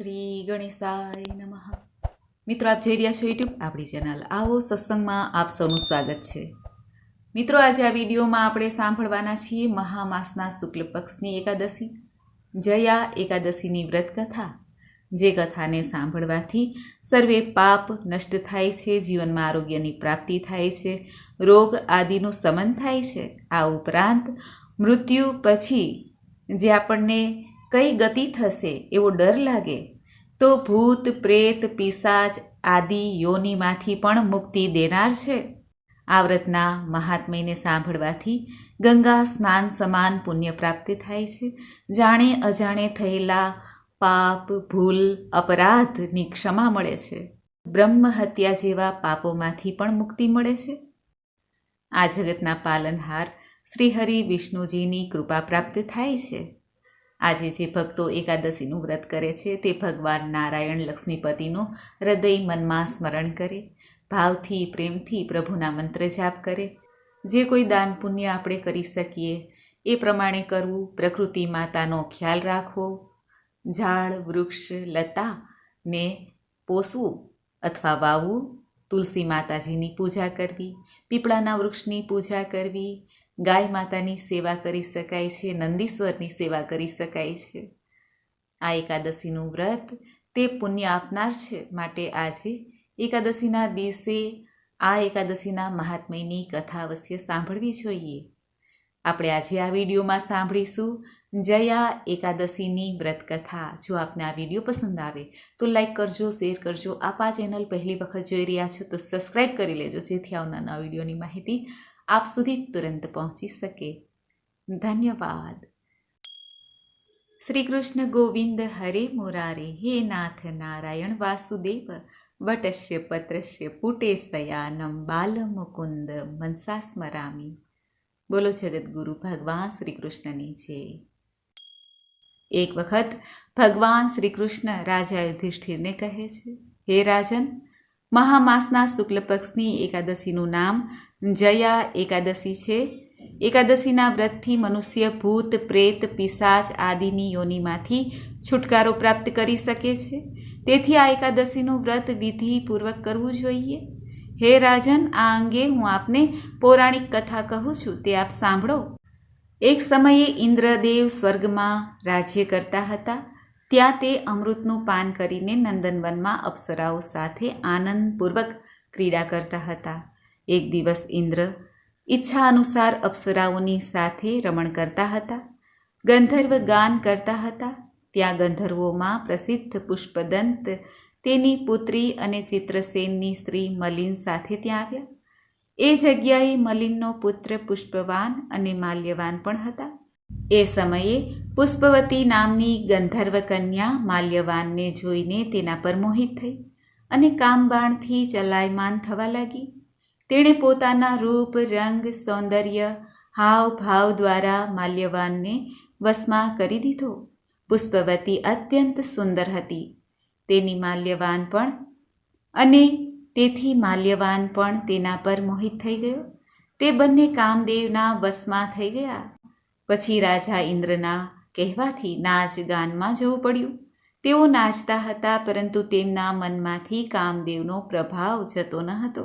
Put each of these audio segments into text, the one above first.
શ્રી ગણેશાય નમઃ. મિત્રો, આપ જોઈ રહ્યા છો યુટ્યુબ આપણી ચેનલ આવો સત્સંગમાં આપ સૌનું સ્વાગત છે. મિત્રો, આજે આ વિડીયોમાં આપણે સાંભળવાના છીએ મહામાસના શુક્લ પક્ષની એકાદશી, જયા એકાદશીની વ્રત કથા જે કથાને સાંભળવાથી સર્વે પાપ નષ્ટ થાય છે, જીવનમાં આરોગ્યની પ્રાપ્તિ થાય છે, રોગ આદિનું સમન થાય છે. આ ઉપરાંત મૃત્યુ પછી જે આપણને કઈ ગતિ થશે એવો ડર લાગે તો ભૂત, પ્રેત પિશાચ આદિ યોનિમાંથી પણ મુક્તિ દેનાર છે. આ વ્રતના મહાત્મ્યને સાંભળવાથી ગંગા સ્નાન સમાન પુણ્ય પ્રાપ્તિ થાય છે. જાણે અજાણે થયેલા પાપ, ભૂલ, અપરાધની ક્ષમા મળે છે. બ્રહ્મ હત્યા જેવા પાપોમાંથી પણ મુક્તિ મળે છે. આ જગતના પાલનહાર શ્રીહરિ વિષ્ણુજીની કૃપા પ્રાપ્ત થાય છે. આજે જે ભક્તો એકાદશીનું વ્રત કરે છે તે ભગવાન નારાયણ લક્ષ્મીપતિનું હૃદય મનમાં સ્મરણ કરે, ભાવથી, પ્રેમથી પ્રભુના મંત્ર જાપ કરે. જે કોઈ દાન પુણ્ય આપણે કરી શકીએ, એ પ્રમાણે કરવું પ્રકૃતિ માતાનો ખ્યાલ રાખવો. ઝાડ, વૃક્ષ, લતા ને પોસવું અથવા વાવવું, તુલસી માતાજીની પૂજા કરવી, પીપળાના વૃક્ષની પૂજા કરવી ગાય માતાની સેવા કરી શકાય છે, નંદીશ્વરની સેવા કરી શકાય છે. આ એકાદશીનું વ્રત તે પુણ્ય આપનાર છે માટે આજે એકાદશીના દિવસે આ એકાદશીના મહાત્મ્યની કથા અવશ્ય સાંભળવી જોઈએ. આપણે આજે આ વિડીયોમાં સાંભળીશું જયા એકાદશીની વ્રત કથા. જો આપને આ વીડિયો પસંદ આવે તો લાઈક કરજો, શેર કરજો. આપ આ ચેનલ પહેલી વખત જોઈ રહ્યા છો તો સબસ્ક્રાઈબ કરી લેજો, જેથી આવનારા વિડીયોની માહિતી આપ સુધી તુરંત પહોંચી શકે ધન્યવાદ શ્રી કૃષ્ણ ગોવિંદ હરે મોરારે હે નાથ નારાયણ વાસુદેવ વટસ્ય પત્રસ્ય પુટે સયાનમ બાલ મુકુંદ મનસા સ્મરામી બોલો જગદગુરુ ભગવાન શ્રી કૃષ્ણની છે એક વખત ભગવાન શ્રી કૃષ્ણ રાજા યુધિષ્ઠિરને કહે છે હે રાજન મહામાસના શુક્લ પક્ષની એકાદશીનું નામ જયા એકાદશી છે. એકાદશીના વ્રતથી મનુષ્ય ભૂત, પ્રેત, પિશાચ આદિની યોનિમાંથી છુટકારો પ્રાપ્ત કરી શકે છે. તેથી આ એકાદશીનું વ્રત વિધિપૂર્વક કરવું જોઈએ. હે રાજન, આ અંગે હું આપને પૌરાણિક કથા કહું છું, તે આપ સાંભળો. એક સમયે ઇન્દ્રદેવ સ્વર્ગમાં રાજ્ય કરતા હતા. ત્યાં તે અમૃતનું પાન કરીને નંદનવનમાં અપ્સરાઓ સાથે આનંદપૂર્વક ક્રીડા કરતા હતા. એક દિવસ ઇન્દ્ર ઈચ્છા અનુસાર અપ્સરાઓની સાથે રમણ કરતા હતા. ગંધર્વ ગાન કરતા હતા. ત્યાં ગંધર્વોમાં પ્રસિદ્ધ પુષ્પદંત, તેની પુત્રી અને ચિત્રસેનની સ્ત્રી મલિન સાથે ત્યાં આવ્યા. એ જગ્યાએ મલિનનો પુત્ર પુષ્પવાન અને માલ્યવાન પણ હતા. એ સમયે પુષ્પવતી નામની ગંધર્વ કન્યા માલ્યવાનને જોઈને તેના પર મોહિત થઈ અને કામબાણથી ચલાયમાન થવા લાગી. તેણે પોતાના રૂપ, રંગ, સૌંદર્ય હાવ ભાવ દ્વારા માલ્યવાનને વશમાં કરી દીધો. પુષ્પવતી અત્યંત સુંદર હતી. તેની માલ્યવાન પણ અને તેથી માલ્યવાન પણ તેના પર મોહિત થઈ ગયો. તે બંને કામદેવના વશમાં થઈ ગયા. પછી રાજા ઇન્દ્રના કહેવાથી નાચ ગાનમાં જવું પડ્યું. તેઓ નાચતા હતા, પરંતુ તેમના મનમાંથી કામદેવનો પ્રભાવ જતો ન હતો.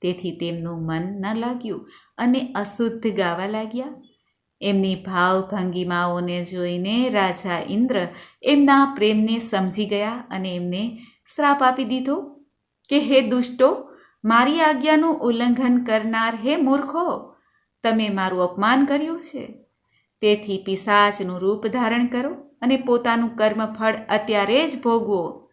તેથી તેમનું મન ન લાગ્યું અને અશુદ્ધ ગાવા લાગ્યા. એમની ભાવ ભંગીમાઓને જોઈને રાજા ઇન્દ્ર એમના પ્રેમને સમજી ગયા અને એમને શ્રાપ આપી દીધો કે, હે દુષ્ટો, મારી આજ્ઞાનું ઉલ્લંઘન કરનાર હે મૂર્ખો, તમે મારું અપમાન કર્યું છે. તેથી પિશાચનું રૂપ ધારણ કરો અને પોતાનું કર્મફળ અત્યારે જ ભોગવો.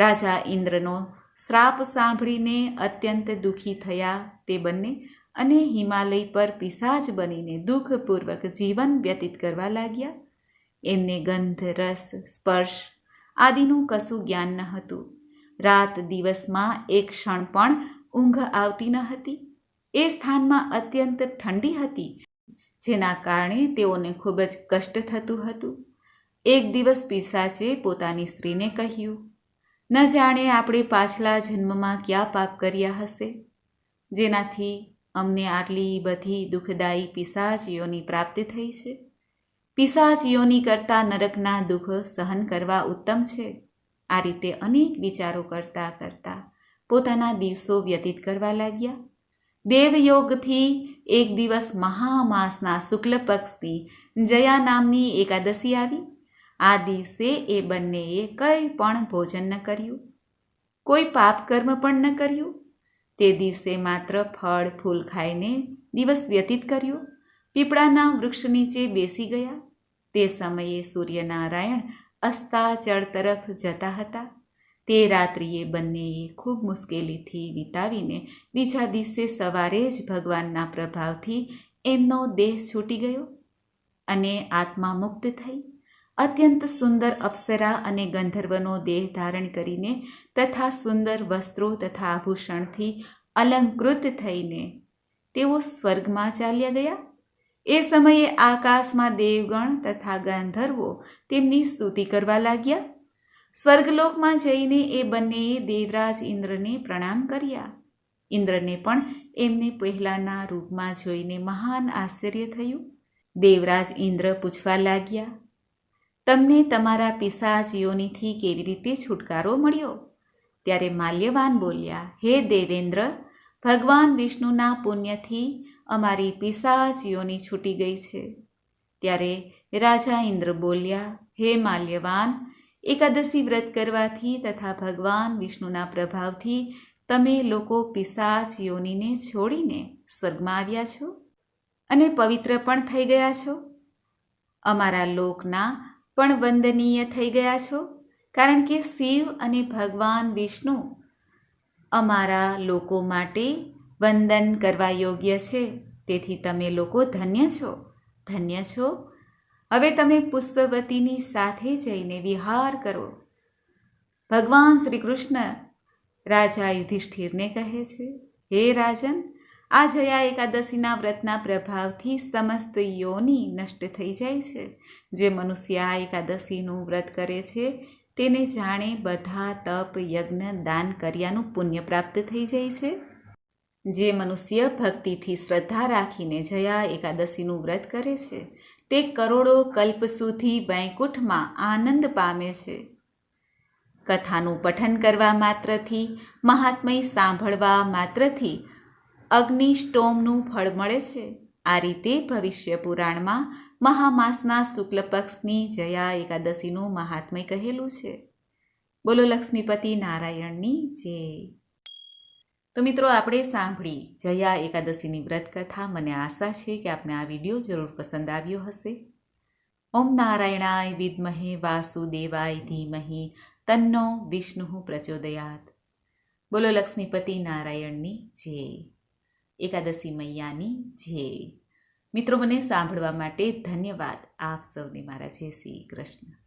રાજા ઇન્દ્રનો શ્રાપ સાંભળીને અત્યંત દુઃખી થયા તે બંને અને હિમાલય પર પિશાચ બનીને દુઃખપૂર્વક જીવન વ્યતીત કરવા લાગ્યા. એમને ગંધ, રસ, સ્પર્શ આદિનું કશું જ્ઞાન ન હતું. રાત દિવસમાં એક ક્ષણ પણ ઊંઘ આવતી ન હતી. એ સ્થાનમાં અત્યંત ઠંડી હતી. જેના કારણે તેઓને ખૂબ જ કષ્ટ થતું હતું. એક દિવસ પિસાચે પોતાની સ્ત્રીને કહ્યું, ન જાણે આપણે પાછલા જન્મમાં ક્યાં પાપ કર્યા હશે? જેનાથી અમને આટલી બધી દુઃખદાયી પિસાચીઓની પ્રાપ્તિ થઈ છે. પિસાચીઓની કરતાં નરકના દુઃખ સહન કરવા ઉત્તમ છે. આ રીતે અનેક વિચારો કરતા કરતા પોતાના દિવસો વ્યતીત કરવા લાગ્યા. દેવયોગથી એક દિવસ મહામાસના શુક્લ પક્ષની જયા નામની એકાદશી આવી. આ દિવસે એ બંનેએ કંઈ પણ ભોજન ન કર્યું. કોઈ પાપ કર્મ પણ ન કર્યું. તે દિવસે માત્ર ફળ, ફૂલ ખાઈને દિવસ વ્યતીત કર્યો. પીપળાના વૃક્ષ નીચે બેસી ગયા. તે સમયે સૂર્યનારાયણ અસ્તાચળ તરફ જતા હતા. તે રાત્રિએ બંનેએ ખૂબ મુશ્કેલીથી વિતાવીને બીજા દિવસે સવારે જ ભગવાનના પ્રભાવથી એમનો દેહ છૂટી ગયો અને આત્મા મુક્ત થઈ. અત્યંત સુંદર અપ્સરા અને ગંધર્વનો દેહ ધારણ કરીને તથા સુંદર વસ્ત્રો તથા આભૂષણથી અલંકૃત થઈને તેઓ સ્વર્ગમાં ચાલ્યા ગયા. એ સમયે આકાશમાં દેવગણ તથા ગંધર્વો તેમની સ્તુતિ કરવા લાગ્યા. સ્વર્ગલોકમાં જઈને એ બંનેએ દેવરાજ ઇન્દ્રને પ્રણામ કર્યા. ઇન્દ્રને પણ એમને પહેલાંના રૂપમાં જોઈને મહાન આશ્ચર્ય થયું. દેવરાજ ઇન્દ્ર પૂછવા લાગ્યા, તમને તમારા યોનિથી કેવી રીતે છુટકારો મળ્યો? ત્યારે માલ્યવાન બોલ્યા, હે દેવેન્દ્ર, ભગવાન વિષ્ણુના પુણ્યથી અમારી યોની છૂટી ગઈ છે. ત્યારે રાજા ઇન્દ્ર બોલ્યા, હે માલ્યવાન એકાદશી વ્રત કરવાથી તથા ભગવાન વિષ્ણુના પ્રભાવથી તમે લોકો પિશાચ યોનીને છોડીને સ્વર્ગમાં આવ્યા છો અને પવિત્ર પણ થઈ ગયા છો? અમારા લોકના પણ વંદનીય થઈ ગયા છો, કારણ કે શિવ અને ભગવાન વિષ્ણુ અમારા લોકો માટે વંદન કરવા યોગ્ય છે. તેથી તમે લોકો ધન્ય છો ધન્ય છો હવે તમે પુષ્પવતીની સાથે જઈને વિહાર કરો. ભગવાન શ્રી કૃષ્ણ રાજા યુધિષ્ઠિરને કહે છે, હે રાજન, આ જયા એકાદશીના વ્રતના પ્રભાવથી સમસ્ત યોની નષ્ટ થઈ જાય છે. જે મનુષ્ય આ એકાદશીનું વ્રત કરે છે, તેને જાણે બધા તપ, યજ્ઞ, દાન કર્યાનું પુણ્ય પ્રાપ્ત થઈ જાય છે. જે મનુષ્ય ભક્તિથી શ્રદ્ધા રાખીને જયા એકાદશીનું વ્રત કરે છે તે કરોડો કલ્પ સુધી વૈકુંઠમાં આનંદ પામે છે. કથાનું પઠન કરવા માત્રથી, મહાત્મય સાંભળવા માત્રથી અગ્નિષ્ટોમનું ફળ મળે છે. આ રીતે ભવિષ્ય પુરાણમાં મહામાસના શુક્લ પક્ષની જયા એકાદશીનું મહાત્મય કહેલું છે. બોલો લક્ષ્મીપતિ નારાયણની જય. તો મિત્રો, આપણે સાંભળી જયા એકાદશીની વ્રત કથા મને આશા છે કે આપને આ વીડિયો જરૂર પસંદ આવ્યો હશે. ઓમ નારાયણાય વિદ્મહે વાસુદેવાય ધીમહી. તન્નો વિષ્ણુ પ્રચોદયાત. બોલો લક્ષ્મીપતિ નારાયણની જય. એકાદશી મૈયાની જય. મિત્રો, મને સાંભળવા માટે ધન્યવાદ. આપ સૌને મારા જય શ્રી કૃષ્ણ.